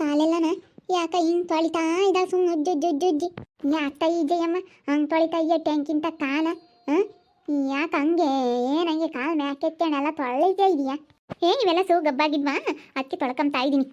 ಕಾಲೆಲ್ಲನ ಯಾಕ ಹಿಂಗ್ ತೊಳಿತಾ ಇದ್ದ ಸುಮ್ಮನೆ ಉಜ್ಜಿ ಉಜ್ಜಿ ಉಜ್ಜಿ ಉಜ್ಜಿ ಯಾಕ ಈಜೆಯಮ್ಮ ಹಂಗ್ ತೊಳಿತಾ ಇದೆಯಾ ಟ್ಯಾಂಕಿಂತ ಕಾಲ ಹಾಂ ಯಾಕ ಹಂಗೆ ಏನಂಗೆ ಕಾಲು ಮ್ಯಾಕೆತ್ತೇನೆಲ್ಲ ತೊಳಿತಾ ಇದೀಯಾ ಏ ಇವೆಲ್ಲ ಸೂ ಗಬ್ಬಾಗಿದ್ವಾ ಅದಕ್ಕೆ ತೊಳ್ಕೊಂತಾ ಇದ್ದೀನಿ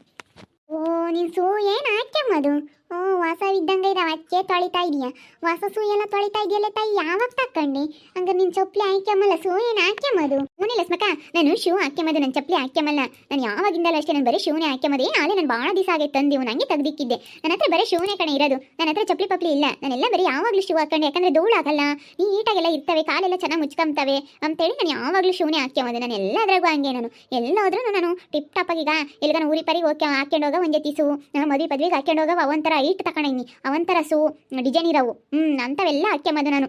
ಓ ನೀನು ಸೂ ಏನು ಹಾಕ್ಯಮ್ಮದು ಓ ವಾಸವಿದ್ದಂಗೆ ಇದಾವ. ಅಚ್ಚೆ ತೊಳಿತಾ ಇದೀಯಾ. ವಾಸ ಸೂ ಎಲ್ಲ ತೊಳಿತಾ ಇದೆಯಲ್ಲ ತಾಯಿ, ಯಾವಾಗ ತಕ್ಕಂಡಿ? ಹಂಗ ನಿನ್ ಚಪ್ಪಲಿ ಹಾಕ್ಯಮ್ಮಲ್ಲ ಸೂ ಏನು ಹಾಕ್ಯಮದು ಮೂನಿಲ್ಲ ಸ್ಮಕ, ನಾನು ಶೂ ಹಾಕ್ಯಮದು ನನ್ನ ಚಪ್ಪಲಿ ಹಾಕ್ಯಮ್ಮಲ್ಲ. ನಾನು ಯಾವಾಗಿಂದಲ್ಲ ಅಷ್ಟೇ, ನಾನು ಬರೀ ಶೂನೇ ಹಾಕ್ಯಮ್ಮದು. ಏ, ಆಲೆ, ನಾನು ಭಾಳ ದಿವಸ ಆಗೈತೆ ತಂದಿವು ನಂಗೆ ತೆಗ್ದಿಕ್ಕಿದ್ದೆ. ನನ್ನ ಹತ್ರ ಬರೀ ಶೂನೇ ಕಣೆ ಇರೋದು. ನನ್ನ ಹತ್ರ ಚಪ್ಪಲಿ ಪಪ್ಲಿ ಇಲ್ಲ. ನಾನೆಲ್ಲ ಬರೀ ಯಾವಾಗಲೂ ಶೂ ಹಾಕೊಂಡು, ಯಾಕಂದ್ರೆ ಧೂಳಾಗಲ್ಲ. ನೀಟಾಗೆಲ್ಲ ಇರ್ತವೆ, ಕಾಲೆಲ್ಲ ಚೆನ್ನಾಗಿ ಮುಚ್ಕೊಂತವೆ ಅಂತೇಳಿ ನಾನು ಯಾವಾಗಲೂ ಶೂನೇ ಹಾಕ್ಯಮದು ನಾನು ಎಲ್ಲದ್ರಾಗೂ ಹಂಗೆ ನಾನು. ಎಲ್ಲಾದ್ರೂ ನಾನು ಟಿಪ್ ಟಾಪ್ ಈಗ ಎಲ್ಲಿಗಾನ ಊರಿ ಪರಿಗೆ ಹೋಗಿ ಹಾಕೊಂಡು ಹೋಗ ಒಂದೇ ತೀಸು ನಾನು ಮದುವೆ ಪದವಿಗೆ ಹಾಕ್ಕೊಂಡು ಹೋಗ ಅವಂತರ ತಕೊಂಡಿನಿ. ತಗೊಂಡಿನಿ ಅವಂತರ ಸು ಡಿಸೈನ್ ಇರವು. ಹ್ಞೂ ಅಂಥವೆಲ್ಲ ಮದ ನಾನು.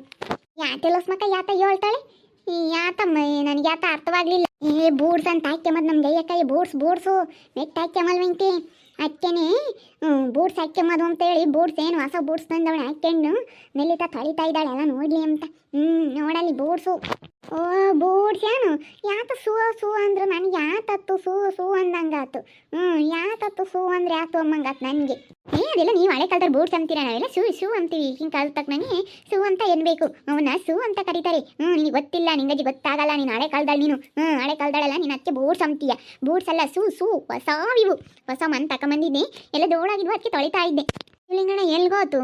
ಯಾತೆಲ್ಲ ಮಕ್ಕ ಯಾತ ಹೇಳ್ತಾಳೆ? ಯಾತಮ್ಮ ನನಗೆ ಯಾತ ಅರ್ಥವಾಗಲಿಲ್ಲ. ಏ, ಬೂಡ್ಸ್ ಅಂತ ಹಾಕ್ಯಂಬದ್ ನಮ್ಮ ಗೈಯಕ್ಕ ಬೂಡ್ಸ್, ಬೂಡ್ಸು. ನೆಟ್ ಹಾಕ್ಯಮ್ಮಲ್ ವೆಂಕಿ. ಅಕ್ಕೇನೆ ಬೂಟ್ಸ್ ಹಾಕ್ಯಂಬದು ಅಂತೇಳಿ ಬೂಟ್ಸ್ ಏನು ಹೊಸ ಬೂಟ್ಸ್ ತಂದವಳು. ಹಾಕ್ಯಂಡು ನೆಲ್ಲಿತ ತೊಳಿತಾ ಇದ್ದಾಳೆ. ಎಲ್ಲ ನೋಡಲಿ ಅಂತ. ಹ್ಞೂ ನೋಡಲಿ ಬೂಟ್ಸು ಓ ಬೂಟ್ಸ್ ಏನು ಯಾತ ಸೂ ಸೂ ಅಂದ್ರೆ ನನಗೆ ಯಾತತ್ತು, ಸೂ ಸೂ ಅಂದಂಗಾತು. ಹ್ಞೂ ಯಾತತ್ತು, ಸೂ ಅಂದ್ರೆ ಯಾತು ಅಮ್ಮಂಗಾತು ನನಗೆ. ಏ, ಅದೆಲ್ಲ ನೀವು ಹಳೆ ಕಾಲದಲ್ಲಿ ಬೂಟ್ಸ್ ಅಂತೀರ ನಾವೆಲ್ಲ? ಸೂ ಸೂ ಅಂತೀವಿ ಈಗಿನ ಕಾಲದ ತಕ್ಕನಾಗೆ ಸೂ ಅಂತ ಎನ್ಬೇಕು. ಅವನ್ನ ಸೂ ಅಂತ ಕರೀತಾರೆ. ಹ್ಞೂ ನಿನಗೆ ಗೊತ್ತಿಲ್ಲ, ನಿಂಗಜಿ ಗೊತ್ತಾಗಲ್ಲ ನೀನು ಹಳೆ ಕಾಲದಲ್ಲಿ ನೀನು. ಹ್ಞೂ ಹಳೆ ಕಾಲದಳೆಲ್ಲ ನೀನು ಅದಕ್ಕೆ ಬೂಟ್ಸ್ ಅಂತೀಯ. ಬೂಟ್ಸ್ ಅಲ್ಲ, ಸೂ ಹೊಸ ಹೊಸವಿವು ಹೊಸ ಮನ್ ತಕೊಂಬಂದಿದ್ದೆ ಎಲ್ಲ ದೋಳಾಗಿದ್ವು ಅದಕ್ಕೆ ತೊಳಿತಾ ಇದ್ದೆ. ಲಿಂಗಣ್ಣ ಎಲ್ಗೋತು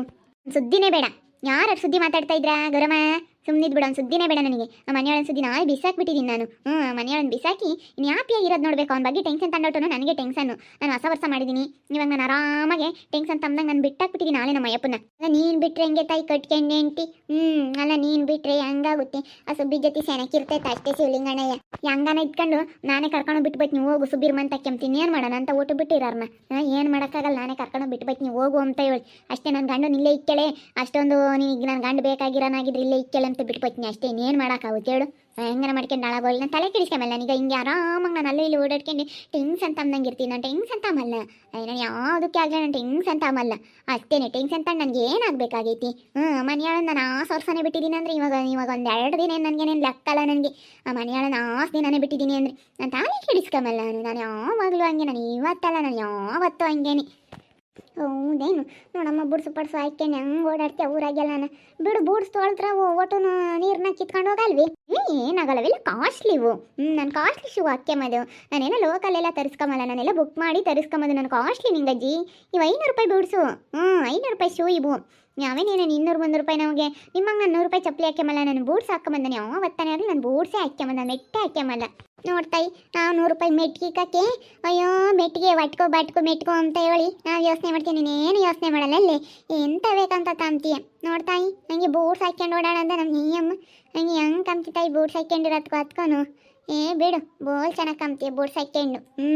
ಸುದ್ದಿನೇ ಬೇಡ. ಯಾರು ಸುದ್ದಿ ಮಾತಾಡ್ತಾ ಇದ್ರಾ, ಗೌರಮ್ಮ? ಸುಮ್ಮನಿದ್ ಬಿಡು ಅವ್ನ ಸುದ್ದಿನೇ ಬೇಡ ನನಗೆ. ಆ ಮನೆಯೊಳನ ಸುದ್ದಿ ನಾಳೆ ಬಿಸಾಕ್ಬಿಟ್ಟಿದ್ದೀನಿ ನಾನು. ಹ್ಞೂ ಮನೆಯೊಳನ ಬಿಸಾಕಿ ಇನ್ನು ಹ್ಯಾಪಿಯಾಗಿ ಇರೋದು ನೋಡಬೇಕು? ಅವ್ನ ಬಗ್ಗೆ ಟೆನ್ಷನ್ ತಂದೋಟನು ನನಗೆ ಟೆನ್ಷನ್ನು ನಾನು ಹೊಸ ವರ್ಷ ಮಾಡಿದ್ದೀನಿ ಇವಾಗ ನಾನು ಆರಾಮಾಗೆ ಟೆನ್ಷನ್ ತಂದಂಗೆ ನಾನು ಬಿಟ್ಟಾಕ್ಬಿಟ್ಟಿದ್ದೀನಿ ನಾಳೆ ನಮ್ಮ ಅಯ್ಯಪ್ಪನ ಅಲ್ಲ, ನೀನು ಬಿಟ್ಟರೆ ಹೆಂಗೆ ತಾಯಿ ಕಟ್ಕೊಂಡೆ ಅಂಟಿ ಹ್ಞೂ ಅಲ್ಲ, ನೀನು ಬಿಟ್ರೆ ಹಂಗಾಗುತ್ತೆ? ಆ ಸುಬ್ಬಿ ಜೊತೆ ಸೆನಕಿರ್ತೈತೆ ಅಷ್ಟೇ ಶಿವಲಿಂಗಣ್ಣಯ್ಯ. ಹೆಂಗಾನ ಇಟ್ಕೊಂಡು ನಾನೇ ಕರ್ಕೊಂಡು ಬಿಟ್ಬಿಟ್ಟು ನೀವು ಹೋಗು ಸುಬೀರ್ ಮಂತ ಕೆಮ್ತೀನಿ ಏನು ಮಾಡೋಣ ಅಂತ ಊಟ ಬಿಟ್ಟಿರಾರ್ನ ಏನು ಮಾಡೋಕ್ಕಾಗಲ್ಲ, ನಾನೇ ಕರ್ಕೊಂಡು ನೀವು ಹೋಗು ಅಂತ ಹೇಳಿ. ಅಷ್ಟೇ ನನ್ನ ಗಂಡು ಇಲ್ಲೇ ಇಕ್ಕಳೆ. ಅಷ್ಟೊಂದು ನೀನು ನನ್ನ ಗಂಡ ಬೇಕಾಗಿರೋನಾಗಿದ್ರೆ ಇಲ್ಲೇ ಇಕ್ಕಳೆ ಅಂತ ಬಿಟ್ಬಿಡ್ತೀನಿ ಅಷ್ಟೇ ಇನ್ನೇನು ಮಾಡೋಕ್ಕಾಗುತ್ತೆ ಹೇಳು. ಹೆಂಗನ ಮಾಡ್ಕೊಂಡು ನಾಳಗೋಲ್ ನಾನು ತಲೆ ಕೆಡಿಸ್ಕೊಂಬಲ್ಲ ನನಗೆ ಹಿಂಗೆ ಆರಾಮಾಗಿ ನಾನು ಅಲ್ಲೇ ಇಲ್ಲಿ ಓಡಾಡ್ಕೊಂಡು ಅಂತ ತಮ್ಮಂಗೆ ಇರ್ತೀನಿ, ನಾನು ಟೆಂಗ್ಸ್ ಅಂತ ಅಮ್ಮಲ್ಲ ನಾನು ಯಾವುದಕ್ಕೆ ಆಗಲಿ ನಾನು ಟಿಂಗ್ಸ್ ಅಂತ ಮಲ್ಲ ಅಷ್ಟೇನೆ ಟೆನ್ಷನ್ ಅಂತ ನನಗೆ ಏನಾಗಬೇಕಾಗೈತಿ ಹ್ಞೂ ಮನೆಯಾಳ ನಾನು ಆ ವರ್ಷನೇ ಬಿಟ್ಟಿದ್ದೀನಿ ಅಂದರೆ ಇವಾಗ ಇವಾಗ ಒಂದು ಎರಡು ದಿನ ನನಗೇನೇನು ಲೆಕ್ಕಲ್ಲ ನನಗೆ. ಆ ಮನೆಯಾಳನ ಆಸ್ ದಿನನೇ ಬಿಟ್ಟಿದ್ದೀನಿ ಅಂದರೆ ನಾನು ತಾನೇ ಕೆಡಿಸ್ಕೊಂಬಲ್ಲ ನಾನು. ನಾನು ಯಾವಾಗಲೂ ಹಂಗೆ, ನಾನು ಇವತ್ತಲ್ಲ, ನಾನು ಯಾವತ್ತೂ ಹಂಗೇನೆ. ಹೌದೇನು? ನೋಡಮ್ಮ, ಬುಡ್ಸು ಪಡ್ಸು ಹಾಕ್ಯನೆ, ಹೆಂಗೆ ಓಡಾಡ್ತೀಯ ನಾನು. ಬಿಡು, ಬೂಡ್ಸ್ ತೊಳ್ತ್ರ ಒಟ್ಟು ನೀರನ್ನ ಕಿತ್ಕೊಂಡು ಹೋಗಲ್ವಿ? ಏನಾಗಲ್ಲವಿಲ್ಲ ಕಾಸ್ಟ್ಲಿವು ಹ್ಞೂ ನಾನು ಕಾಸ್ಟ್ಲಿ ಶೂ ಹಾಕ್ಯಮದು. ನಾನೆಲ್ಲ ಲೋಕಲೆಲ್ಲ ತರಿಸ್ಕೊಂಬಲ್ಲ ನಾನೆಲ್ಲ ಬುಕ್ ಮಾಡಿ ತರಿಸ್ಕೊಂಬದು ನಾನು ಕಾಸ್ಟ್ಲಿ ನಿಂಗಜ್ಜಿ. ಇವು ಐನೂರು ರೂಪಾಯಿ ಬೂಡ್ಸು. ಹ್ಞೂ ಐನೂರು ರೂಪಾಯಿ ಶೂ ಇವು. ನಾವೇನೇನು ಇನ್ನೂರು, ಮುನ್ನೂರು ರೂಪಾಯಿ ನಮಗೆ? ನಿಮ್ಮಂಗೆ ನಾನು ನೂರು ರೂಪಾಯಿ ಚಪ್ಪಲಿ ಹಾಕ್ಯಮಲ್ಲ, ನಾನು ಬೂಟ್ಸ್ ಹಾಕೊಂಬಂದಾನೆ ನಾನು ಯಾವತ್ತಾನೆ ಆಗಲಿ ನಾನು ಬೂಟ್ಸೇ ಹಾಕ್ಯಮಲ್ಲ ನಾನು ಮೆಟ್ಟೆ ಹಾಕ್ಯಮಲ್ಲ. ನೋಡ್ತಾಯಿ ನಾವು ನೂರು ರೂಪಾಯಿ ಮೆಟ್ಗಿಕಕ್ಕೆ ಅಯ್ಯೋ ಮೆಟ್ಟಿಗೆ ಬಟ್ಕೋ ಬಟ್ಕೋ, ಮೆಟ್ಕೋ ಅಂತ ಹೇಳಿ ನಾವು ಯೋಚನೆ ಮಾಡ್ತೀನಿ ನೀನೇನು ಯೋಚನೆ ಮಾಡಲ್ಲ ಅಲ್ಲಿ? ಎಂತ ಬೇಕಂತ ತಾಂತೀಯ ನೋಡ್ತಾಯಿ ನನಗೆ ಬೂಟ್ಸ್ ಹಾಕ್ಕೊಂಡು ಓಡಾಡ ಅಂತ ನಮ್ಮ ನೀಯಮ್ಮ ನನಗೆ ಹೆಂಗೆ ಕಂತಿ ಬೂಟ್ಸ್ ಹಾಕ್ಕೊಂಡಿರೋ ಹಾಕ್ಕೊಂಡಿರೋದ್ಕೋ ಹತ್ಕೊನು ಏ, ಬಿಡು, ಬೋಲ್ ಚೆನ್ನಾಗಿ ಕಮ್ತೀಯ ಬೂಟ್ಸ್ ಹಾಕ್ಕೊಂಡು ಹ್ಞೂ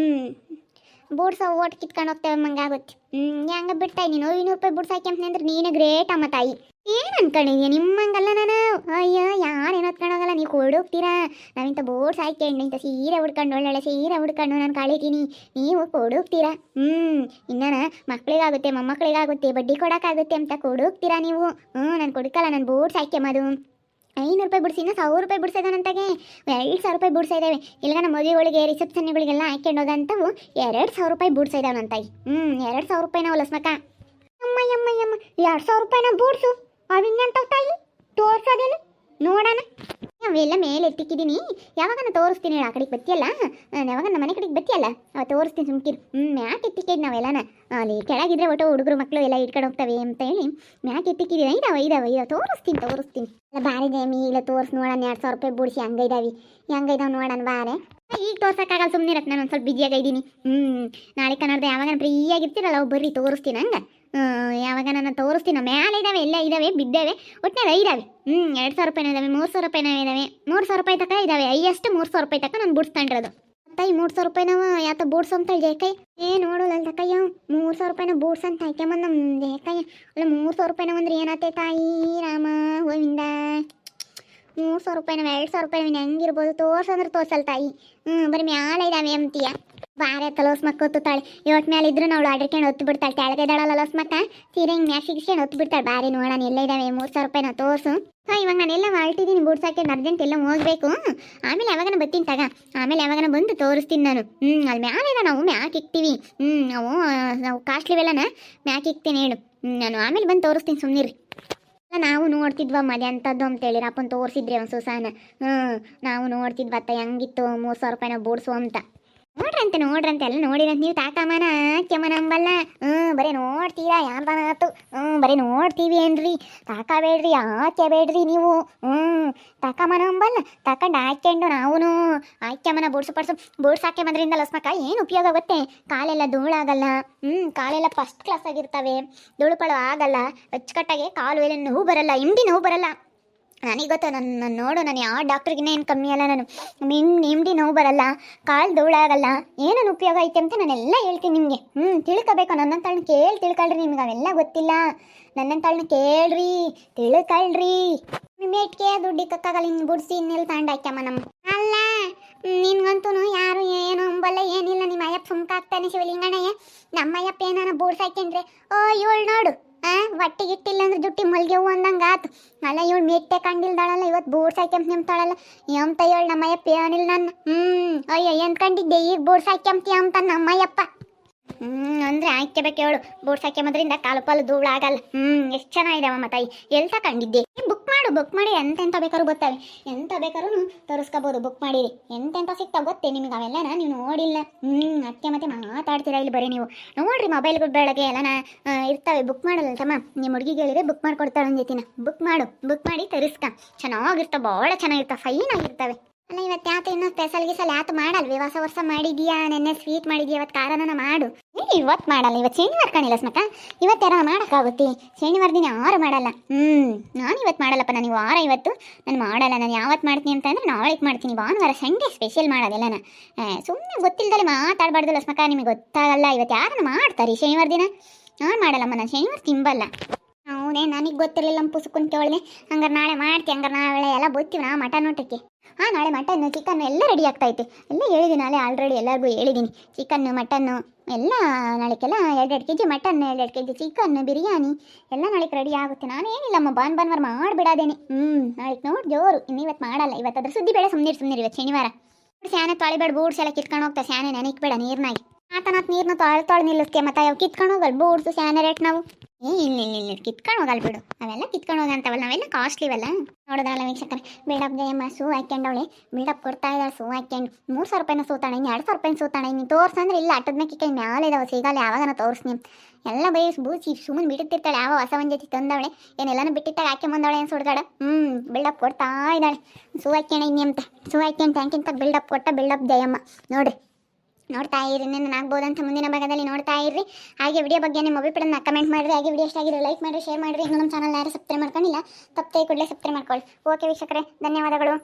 ಬೂಟ್ಸ್ ಓಟ್ ಕಿತ್ಕೊಂಡು ಹೋಗ್ತೇವೆ ಮಂಗಾಗುತ್ತೆ ಹ್ಞೂ ಹೆಂಗ ಬಿಡ್ತಾಯಿ ನೀನು ಇನ್ನೂರು ರೂಪಾಯಿ ಬೂಟ್ಸ್ ಹಾಕ್ಯಂತೀನಿ ಅಂದ್ರೆ ನೀನು ಗ್ರೇಟ್ ಅಮ್ಮ ತಾಯಿ. ಏನು ಅನ್ಕೊಂಡಿದ್ಯಾ, ನಿಮ್ಮಂಗಲ್ಲ ನಾನು? ಅಯ್ಯೋ, ಯಾರೇನು ಹೊತ್ಕೊಂಡು ಹೋಗಲ್ಲ ನೀವು ಕೊಡೋಗ್ತೀರಾ ನಾವಿಂಥ ಬೋಟ್ಸ್ ಹಾಕ್ಯಂಡು ಇಂಥ ಸೀರೆ ಉಡ್ಕೊಂಡು, ಒಳ್ಳೊಳ್ಳೆ ಸೀರೆ ಉಡ್ಕೊಂಡು ನಾನು ಕಳೀತೀನಿ ನೀವು ಕೊಡೋಗ್ತೀರಾ ಹ್ಞೂ ಇನ್ನಾನ ಮಕ್ಳಿಗಾಗುತ್ತೆ ಮೊಮ್ಮಕ್ಕಳಿಗಾಗುತ್ತೆ ಬಡ್ಡಿ ಕೊಡೋಕ್ಕಾಗುತ್ತೆ ಅಂತ ಕೊಡೋಗ್ತೀರಾ ನೀವು? ಹ್ಞೂ ನಾನು ಕೊಡ್ಕಲ್ಲ, ನಾನು ಬೋಟ್ಸ್ ಹಾಕ್ಯಮ್ಮದು ಐನೂರು ರೂಪಾಯಿ ಬಿಡಿಸಿ ಇನ್ನೂ ಸಾವಿರ ರೂಪಾಯಿ ಬಿಡಿಸಿದಾನಂತಾಗೆ ಎರಡು ಸಾವಿರ ರೂಪಾಯಿ ಬಿಡ್ಸಾ ಇದ್ದಾವೆ. ಇಲ್ಲಿಗ ನಮ್ಮ ಮದುವೆಗಳಿಗೆ ರಿಸೆಪ್ಷನ್ಗಳಿಗೆಲ್ಲ ಹಾಕ್ಕೊಂಡು ಹೋಗಂತವು ಎರಡು ಸಾವಿರ ರೂಪಾಯಿ ಬಿಡ್ಸಾ ಇದಾವನಂತಾಗಿ ಹ್ಞೂ ಎರಡು ಸಾವಿರ ರೂಪಾಯಿ ನಾವು ಲಸ್ಮಕ ಅಮ್ಮ ಅಮ್ಮ ಅಮ್ಮ, ಎರಡು ಸಾವಿರ ರೂಪಾಯಿನ ಬೂಡ್ಸು. ಅವಿನ್ನಂತ ತಾಯಿ ತೋರ್ಸೋದೇನು ನೋಡೋಣ. ಅವೆಲ್ಲ ಮೇಲೆ ಎತ್ತಿಕ್ಕಿದ್ದೀನಿ ಯಾವಾಗನ ತೋರಿಸ್ತೀನಿ ಹೇಳಿ ಆ ಕಡೆಗೆ ಬತ್ತಿಯಲ್ಲ? ಯಾವಾಗ ನಮ್ಮ ಮನೆ ಕಡೆಗೆ ಬತ್ತಿಯಲ್ಲ? ಅವ ತೋರಿಸ್ತೀನಿ ಸುಮ್ಕಿರು. ಹ್ಞೂ ಮ್ಯಾಕ್ ಎತ್ತಿಕ್ಕಿದ್ದು ನಾವೆಲ್ಲನ. ಅಲ್ಲಿ ಕೆಳಗಿದ್ರೆ ಒಟ್ಟು ಹುಡುಗರು ಮಕ್ಕಳು ಎಲ್ಲ ಇಟ್ಕೊಂಡು ಹೋಗ್ತವೆ ಅಂತ ಹೇಳಿ ಮ್ಯಾಕ್ ಎತ್ತಿಕ್ಕಿದ್ದೀನಿ ಇದಾವೆ ಇದಾವೆ ಇದಾವೆ ತೋರಿಸ್ತೀನಿ ತೋರಿಸ್ತೀನಿ. ಎಲ್ಲ ಬಾರಿದೆ ಮೀ ಇಲ್ಲ ತೋರಿಸಿ ನೋಡೋಣ, ಎರಡು ಸಾವಿರ ರೂಪಾಯಿ ಬುಡಿಸಿ, ಹಂಗೈದಾವಿ. ಹೆಂಗೈದಾವೆ ನೋಡೋಣ ಬಾರೆ. ಈಗ ತೋರ್ಸಕ್ಕಾಗಲ್ಲ ಸುಮ್ಮನೆ ಇರತ್ತೆ ನಾನು ಒಂದು ಸ್ವಲ್ಪ ಬಿಜಿಯಾಗಿದ್ದೀನಿ ಹ್ಞೂ ನಾಳೆ ಕನ್ನಡದ ಯಾವಾಗ ಫ್ರೀಯಾಗಿರ್ತೀರಲ್ಲ ಅವು ಬರ್ರಿ ತೋರಿಸ್ತೀನಿ, ಹಂಗೆ. ಯಾವಾಗ ನಾನು ತೋರಿಸ್ತೀನಿ. ಮೇಲೆ ಇದಾವೆ, ಎಲ್ಲ ಇದಾವೆ, ಬಿದ್ದಾವೆ. ಒಟ್ಟಿನಾಗ ಇದಾವೆ ಹ್ಞೂ ಎರಡು ಸಾವಿರ ರೂಪಾಯಿನ ಇದ್ದಾವೆ ಮೂರು ಸಾವಿರ ರೂಪಾಯಿನ ಇದ್ದಾವೆ ಮೂರು ಸಾವಿರ ರೂಪಾಯಿ ತನಕ ಇದ್ದಾವೆ ಐಯಷ್ಟು ಮೂರು ಸಾವಿರ ರೂಪಾಯಿ ತನಕ ನಾನು ಬಿಡ್ಸ್ಕೊಂಡಿರೋದು ತಾಯಿ ಮೂರು ಸಾವಿರ ನಾವು ಯಾತ ಬೂಟ್ಸ್ ಅಂತ ಏಕೈ, ಏ ನೋಡೋಲ್ಲ ತಕಯ್ಯ ಮೂರು ಸಾವಿರ ರೂಪಾಯಿನ ಬೂಟ್ಸ್ ಅಂತ ಹಾಕ್ಯಂಬಂದು ನಮ್ಮ ಏಕಯ್ಯ ಅಲ್ಲ ಮೂರು ಸಾವಿರ ರೂಪಾಯಿನ ಅಂದ್ರೆ ಏನಾತೆ ತಾಯಿ? ರಾಮ ಗೋವಿಂದ. ಮೂರು ಸಾವಿರ ರೂಪಾಯಿನ ಎರಡು ಸಾವಿರ ರೂಪಾಯಿ ಹೆಂಗಿರ್ಬೋದು? ತೋರ್ಸಂದ್ರೆ ತೋರ್ಸಲ್ ತಾಯಿ. ಹ್ಞೂ ಬರೀ ಮ್ಯಾಲೆ ಇದ್ದಾವೆ ಅಂತೀಯ. ಬಾರೆ ತಲೋಸ್ ಮಕ್ಕ ಹೊತ್ತುತ್ತಾಳೆ ಯೋಟ್ ಮೇಲೆ ಇದ್ರು ನಾವು ಅಡ್ರಿಕೊಂಡು ಹೊತ್ತು ಬಿಡ್ತಾಳೆ. ತೆಳಗೆದಾಳಲ್ಲ ಲೋಸ್ ಮಕ್ಕ ಸೀರೆ ಹಿಂಗೆ ಮ್ಯಾಕ್ ಸಿಗಿಸ್ಕೊಂಡು ಹೊತ್ತು ಬಿಡ್ತಾಳೆ. ಬಾರಿ ನೋಡೋಣ ಎಲ್ಲ ಇದಾವೆ? ಮೂರು ಸಾವಿರ ರೂಪಾಯಿನ ತೋರ್ಸು. ಹಾಂ, ಇವಾಗ ನಾನೆಲ್ಲ ಹೊರಟಿದ್ದೀನಿ ಬೂಡ್ಸಾಕೆ ಅರ್ಜೆಂಟ್ ಎಲ್ಲ ಹೋಗ್ಬೇಕು. ಆಮೇಲೆ ಯಾವಾಗನ ಬರ್ತೀನಿ ತಗ. ಆಮೇಲೆ ಯಾವಾಗನ ಬಂದು ತೋರಿಸ್ತೀನಿ ನಾನು. ಹ್ಞೂ ಅಲ್ಲಿ ಮ್ಯಾಲೆ ನಾವು ಮ್ಯಾಕ್ ಇಕ್ತೀವಿ. ಹ್ಞೂ ನಾವು ನಾವು ನಾವು ಕಾಸ್ಟ್ಲಿವೆಲ್ಲನ ಮ್ಯಾಕ್ ಇಕ್ತೀನಿ ಹೇಳು. ನಾನು ಆಮೇಲೆ ಬಂದು ತೋರಿಸ್ತೀನಿ ಸುಮ್ಮನಿರಿ ನಾವು ನೋಡ್ತಿದ್ವ ಮದೆ ಅಂತದ್ದು ಅಂತೇಳಿ ಅಪ್ಪನ ತೋರಿಸಿದ್ರಿ ಅವ್ನು ಸುಸಾನ. ಹ್ಞೂ ನಾವು ನೋಡ್ತಿದ್ವತ್ತ ಹೆಂಗಿತ್ತು ಮೂರು ಸಾವಿರ ರೂಪಾಯಿನ ಬೂಡ್ಸು ಅಂತ. ನೋಡ್ರಂತೆ ನೋಡ್ರಂತೆ, ಎಲ್ಲ ನೋಡಿರಂತ. ನೀವು ತಾಕಮನ ಕೆಮನ ಅಂಬಲ್ಲ ಹ್ಞೂ, ಬರೀ ನೋಡ್ತೀರಾ ಯಾರ್ದಾನ ಆತು? ಹ್ಞೂ, ಬರೀ ನೋಡ್ತೀವಿ ಏನ್ರಿ? ತಾಕಬೇಡ್ರಿ ಆಕೆ ಬೇಡ್ರಿ ನೀವು. ಹ್ಞೂ ತಾಕಮನ ಅಂಬಲ್ಲ ತಕೊಂಡು ಹಾಕ್ಕೊಂಡು ನಾವು ಆಕ್ಯಮ್ಮನ ಬೂಡ್ಸು ಪಡ್ಸು ಬೂಡ್ಸಾಕೆ ಬಂದ್ರಿಂದ ಲಸ್ಮಕ್ಕ ಏನು ಉಪಯೋಗ ಆಗುತ್ತೆ ಕಾಲೆಲ್ಲ ಧೂಳಾಗಲ್ಲ. ಹ್ಞೂ, ಕಾಲೆಲ್ಲ ಫಸ್ಟ್ ಕ್ಲಾಸ್ ಆಗಿರ್ತವೆ. ಧೂಳುಪಳು ಆಗಲ್ಲ. ಅಚ್ಚುಕಟ್ಟಾಗಿ ಕಾಲು ಎಲ್ಲ ನೋವು ಬರಲ್ಲ ಹಿಂಡಿ ನೋವು ಬರಲ್ಲ. ನನಗೆ ಗೊತ್ತಾ, ನಾನು ನಾನು ನೋಡು, ನಾನು ಯಾವ ಡಾಕ್ಟ್ರಿಗಿನ್ನ ಏನು ಕಮ್ಮಿ ಅಲ್ಲ ನಾನು. ನಿಮ್ ನಿಮ್ಡಿ ನೋವು ಬರಲ್ಲ, ಕಾಲು ಧೂಳಾಗಲ್ಲ, ಏನೇನು ಉಪಯೋಗ ಐತೆ ಅಂತ ನಾನೆಲ್ಲ ಹೇಳ್ತೀನಿ ನಿಮಗೆ. ಹ್ಞೂ ತಿಳ್ಕೊಬೇಕು ನನ್ನಂತಳ್ನ ಕೇಳಿ ತಿಳ್ಕೊಳ್ರಿ, ನಿಮ್ಗೆ ಅವೆಲ್ಲ ಗೊತ್ತಿಲ್ಲ. ನನ್ನಂತಳ್ನ ಕೇಳ್ರಿ, ತಿಳ್ಕೊಳ್ರಿ. ಮೇಟ್ಗೆ ದುಡ್ಡಿ ಕಕ್ಕಾಗಲ್ಲ ಇನ್ನು ಬಿಡ್ಸಿ ಇನ್ನೆಲ್ಲಿ ತಗೊಂಡು ಹಾಕ್ಯಮ್ಮ ನಮ್ಮ ಅಲ್ಲ ನಿನ್ಗಂತೂ ಯಾರು ಏನು ಅಂಬಲ್ಲ ಏನಿಲ್ಲ ನಿಮ್ಮ ಅಯ್ಯಪ್ಪ ಸುಮ್ಕಾಗ್ತಾನೆ ಶಿವಲಿಂಗಣ್ಣಯ್ಯ. ನಮ್ಮ ಅಯ್ಯಪ್ಪ ಏನಾನ ಬೂಡ್ಸ್ ಹಾಕ್ಯಂದ್ರೆ, ಓ, ಇವಳು ನೋಡು. ಆ ಹೊಟ್ಟಿಗೆ ಇಟ್ಟಿಲ್ಲ ಅಂದ್ರೆ ಜುಟ್ಟಿ ಮಲ್ಗೆವು ಅಂದಂಗ ಆತು. ಅಲ್ಲ, ಇವಳು ಮೆಟ್ಟೆ ಕಂಡಿಲ್ದಾಳಲ್ಲ ಇವತ್ತು ಬೂಡ್ಸ್ ಹಾಕ್ಯಂತ ನಿಮ್ತಾಳಲ್ಲ ಎಂತ ಹೇಳು ನಮ್ಮಯ್ಯಪ್ಪ, ಏನಿಲ್ಲ ನನ್ನ. ಹ್ಮ್, ಅಯ್ಯೋ, ಏನು ಕಂಡಿದ್ದೆ? ಈಗ ಬೂಡ್ಸ್ ಹಾಕ್ಯಂತೀಯ ಅಂತ ನಮ್ಮಯ್ಯಪ್ಪ. ಹ್ಮ್, ಅಂದ್ರೆ ಹಾಕ್ಯಬೇಕು ಹೇಳು. ಬೂಡ್ಸ್ ಹಾಕ್ಯಂಬದ್ರಿಂದ ಕಾಲು ಪಾಲು ಧೂಳಾಗಲ್ಲ. ಹ್ಮ್, ಎಷ್ಟು ಚೆನ್ನಾಗಿದಾವ ತಾಯಿ. ಎಲ್ಲಿ ತಗೊಂಡಿದ್ದೆ ಬುಕ್ ಮಾಡು ಬುಕ್ ಮಾಡಿ ಎಂತೆಂತ ಬೇಕಾದ್ರೂ ಗೊತ್ತವೆ ಎಂತ ಬೇಕಾದ್ರೂ ತರಿಸ್ಕೋಬೋದು. ಬುಕ್ ಮಾಡಿರಿ. ಎಂತೆಂತ ಸಿಗ್ತಾವ ಗೊತ್ತೇ ನಿಮ್ಗೆ? ಅವೆಲ್ಲನ ನೀವು ನೋಡಿಲ್ಲ. ಹ್ಞೂ ಮತ್ತೆ ಮತ್ತೆ ಮಾತಾಡ್ತೀರಾ ಇಲ್ಲಿ ಬರೀ ನೀವು? ನೋಡ್ರಿ ಮೊಬೈಲ್ಗಳು ಬೆಳಗ್ಗೆ ಎಲ್ಲನ ಇರ್ತವೆ. ಬುಕ್ ಮಾಡಲ್ಲ ತಮ್ಮ. ನಿಮ್ಮ ಹುಡುಗಿ ಹೇಳಿದ್ರೆ ಬುಕ್ ಮಾಡಿಕೊಡ್ತಾಳೆ ಅಂದಿತ್ತಿನ ಬುಕ್ ಮಾಡು. ಬುಕ್ ಮಾಡಿ ತರಿಸ್ಕ. ಚೆನ್ನಾಗಿರ್ತಾವೆ. ಭಾಳ ಚೆನ್ನಾಗಿರ್ತಾವೆ. ಫೈನ್ ಆಗಿರ್ತವೆ. ಅಲ್ಲ, ಇವತ್ತು ಯಾತ ಇನ್ನೂ ಸ್ಪೆಷಲ್ ಗಿಸಲ್ ಯಾತು ಮಾಡಲ್ವಿ? ಹೊಸ ವರ್ಷ ಮಾಡಿದ್ಯಾ? ನೆನ್ನೆ ಸ್ವೀಟ್ ಮಾಡಿದ್ಯಾ? ಇವತ್ತು ಕಾರನ ಮಾಡು. ಇವತ್ತು ಮಾಡಲ್ಲ. ಇವತ್ತು ಶನಿವಾರ ಕಣಿಲ್ಲ ಸ್ಮಕ ಇವತ್ತು ಯಾರ ಮಾಡೋಕ್ಕಾಗುತ್ತೆ? ಶನಿವಾರ ದಿನ ಯಾರು ಮಾಡಲ್ಲ. ಹ್ಞೂ ನಾನು ಇವತ್ತು ಮಾಡಲ್ಲಪ್ಪ. ನನಗೆ ವಾರ ಇವತ್ತು ನಾನು ಮಾಡಲ್ಲ. ನಾನು ಯಾವತ್ತು ಮಾಡ್ತೀನಿ ಅಂತಂದ್ರೆ ನಾಳೆಗೆ ಮಾಡ್ತೀನಿ. ಭಾನುವಾರ, ಸಂಡೇ ಸ್ಪೆಷಲ್ ಮಾಡೋದಿಲ್ಲ ಸುಮ್ಮನೆ ಗೊತ್ತಿಲ್ಲದಲ್ಲಿ ಮಾತಾಡಬಾರ್ದು ಸ್ಮಕ ನಿಮಗೆ ಗೊತ್ತಾಗಲ್ಲ. ಇವತ್ತು ಯಾರನ್ನ ಮಾಡ್ತಾರೆ ಶನಿವಾರ ದಿನ? ನಾನು ಮಾಡಲ್ಲಮ್ಮ. ನಾನು ಶನಿವಾರ ತಿಂಬಲ್ಲ. ಹೌದೇ, ನನಗೆ ಗೊತ್ತಿರಲಿಲ್ಲ. ಪುಸು ಕುಂತೇವಳೆ ಹಂಗಾರೆ ನಾಳೆ ಮಾಡ್ತಿ. ಹಂಗಾರೆ ನಾಳೆ ಎಲ್ಲ ಬತ್ತೀವಿ ನಾ ಮಟನ್ ಊಟಕ್ಕೆ. ಹಾಂ ನಾಳೆ ಮಟನ್ ಚಿಕನ್ ಎಲ್ಲ ರೆಡಿ ಆಗ್ತೈತೆ. ಎಲ್ಲ ಹೇಳಿದ್ದೀನಿ ನಾಳೆ ಆಲ್ರೆಡಿ ಎಲ್ಲರಿಗೂ ಹೇಳಿದ್ದೀನಿ ಚಿಕನ್ನು ಮಟನ್ನು ಎಲ್ಲ ನಾಳೆಗೆಲ್ಲ ಎರಡೆರಡು ಕೆ ಜಿ ಮಟನ್ ಎರಡೆರಡು ಕೆ ಜಿ ಚಿಕನ್ ಬಿರಿಯಾನಿ ಎಲ್ಲ ನಾಳೆಗೆ ರೆಡಿ ಆಗುತ್ತೆ. ನಾನು ನಾನೇನಿಲ್ಲಮ್ಮ ಬಾನ್ ಬಾನ್ವಾರ ಮಾಡಿಬಿಡಾದೇನೆ. ಹ್ಞೂ ನಾಳೆಗೆ ನೋಡಿ ಜೋರು. ಇನ್ನು ಇವತ್ತು ಮಾಡಲ್ಲ. ಇವತ್ತು ಅದ್ರ ಸುದ್ದಿ ಬೇಡ ಸುಮ್ಮನೆ ಸುಮ್ಮನೆ ಇವತ್ತು ಶನಿವಾರ. ಸ್ಯಾನೆ ತೊಳಿಬೇಡ ಬೂಡ್ಸ್ ಎಲ್ಲ ಕಿತ್ಕೊಂಡು ಹೋಗ್ತಾ, ಸ್ಯಾನೆ ನೆನಕ್ಬೇಡ ನೀರ್ನಾಗಿ. ಆತನಾತ್ ನೀರ್ನ ತೊಳೆ ತೊಳೆ ನಿಲ್ಲಿಸ್ಕೆ ಮತ್ತೆ ಯಾವ ಕಿತ್ಕೊಂಡು ಹೋಗಲ್. ಬೂಡ್ಸು ಸ್ಯಾನೆ ರೇಟ್ ನಾವು. ಏ ಇಲ್ಲ ಇಲ್ಲ ಇಲ್ಲ ಕಿತ್ಕೊಂಡು ಹೋಗಲ್ ಬಿಡು. ಅವೆಲ್ಲ ಕಿತ್ಕೊಂಡು ಹೋಗಂತವಲ್ಲ ನಾವೆಲ್ಲ ಕಾಸ್ಟ್ಲಿವಲ್ಲ ನೋಡಿದ್ರಲ್ಲ ವೀಕ್ಷಕರೇ ಬಿಲ್ಡಪ್ ಜಯಮ್ಮ ಸೂ ಹಾಕ್ಯಂಡವಳೆ ಬಿಲ್ಡಪ್ ಕೊಡ್ತಾ ಇದ್ದಾಳೆ, ಸೂ ಹಾಕ್ಯಂಡು. ಮೂರು ಸಾವಿರ ರೂಪಾಯಿನ ಸೂತಾಣೆ ಇನ್ನು ಎರಡು ಸಾವಿರ ರೂಪಾಯಿನ ಸೂತಾಣೆ ನೀನು ತೋರ್ಸಂದ್ರೆ ಇಲ್ಲ, ಅಟ್ಟದ ಮೇಲೆ ಕೈ ಮ್ಯಾಲೆ ಇದಾವೆ, ಸಿಗಲ್ಲ, ಯಾವಾಗನ ತೋರಿಸ್ನಿ. ಎಲ್ಲ ಬೈಸ್ ಬೂಸಿ ಸುಮ್ಮನೆ ಬಿಡುತ್ತಿರ್ತಾಳೆ ಯಾವ ಹೊಸ ಒಂದು ಜೊತೆ ತಂದವಳೆ ಏನೆಲ್ಲನೂ ಬಿಟ್ಟಿಟ್ಟಾಗ ಹಾಕಿ ಬಂದವಳೆ ಏನು ಸುಡ್ತಾಳೆ ಹ್ಞೂ ಬಿಲ್ಡಪ್ ಕೊಡ್ತಾ ಇದ್ದಾಳೆ. ಸೂ ಹಾಕ್ಯಣ ಇನ್ನಿ ಅಂತ ಶೂ ಹಾಕ್ಯಂಡು ಇಂತ ಬಿಲ್ಡಪ್ ಕೊಟ್ಟ ಬಿಲ್ಡಪ್ ಜಯಮ್ಮ. ನೋಡ್ರಿ. ನೋಡ್ತಾ ಇರಿ, ನಿನ್ನ ಅಂತ ಮುಂದಿನ ಭಾಗದಲ್ಲಿ ನೋಡ್ತಾ ಇರ್ರಿ. ಹಾಗೆ ವಿಡಿಯೋ ಬಗ್ಗೆ ನಿಮ್ಮ ಅಭಿಪ್ರಾಯನ ಕಮೆಂಟ್ ಮಾಡಿರಿ, ಹಾಗೆ ವಿಡಿಯೋ ಇಷ್ಟ ಆಗಿದ್ರೆ ಲೈಕ್ ಮಾಡಿರಿ ಶೇರ್ ಮಾಡಿರಿ. ಇನ್ನು ನಮ್ಮ ಚಾನಲ್ ಯಾರು ಸಬ್ಸ್ಕ್ರೈಬ್ ಮಾಡ್ಕೊಂಡಿಲ್ಲ ತಪ್ಪೇ ಕೂಡಲೇ ಸಬ್ಸ್ಕ್ರೈಬ್ ಮಾಡ್ಕೊಳ್ಳಿ. ಓಕೆ ವೀಕ್ಷಕರೇ, ಧನ್ಯವಾದಗಳು.